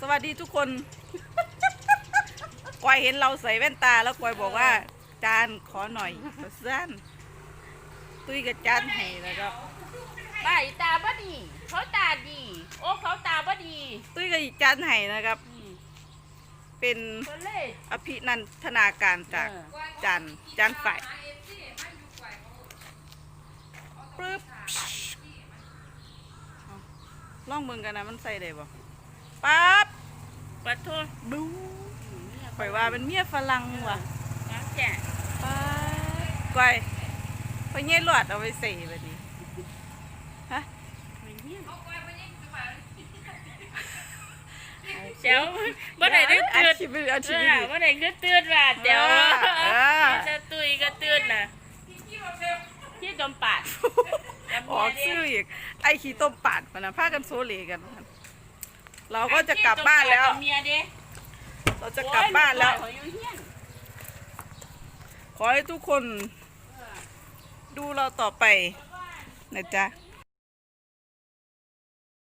สวัสดีทุกคน กวายเห็นเราใส่แว่นตาแล้วกวายบอกว่า จานขอหน่อยสั้นตุ้ยกับจานให้แล้วก็บ้าอีตาบ่ดี เขาตาดี โอ้เขาตาบ่ดีตุ้ยกับอีกจานให้นะครับอืมเป็นเพิ่นเลยอภินันทนาการจากเออจานจานฝ่ายปึ๊บเอาลองเบิ่งกันนะมันใส่ได้บ่ปั๊บ ปัดโทษบูข่อยว่าเป็นเมียฝรั่งว่ะน้ำแก่ป๊าดก้อยพอเงี้ยหลอดเอาไปใส่แบบนี้ฮะเดี๋ยวบ่ได้นึกอาตื่นชีพอาเอชีพอบ่ได้นึกตื่นว่าเดี๋ยวเออเออจะตุยก็ตื่นน่ะที่จมปาดออกชื่ออีกไอ้ขี้ต้มปาดมันนะพากันโซเลกัน เราก็จะกลับบ้านแล้ว เมียเด้เราจะกลับบ้านแล้ว โอ้ยลูกน้อยเขาอยู่เฮียนขอให้ทุกคนดูเราต่อไปนะจ๊ะเ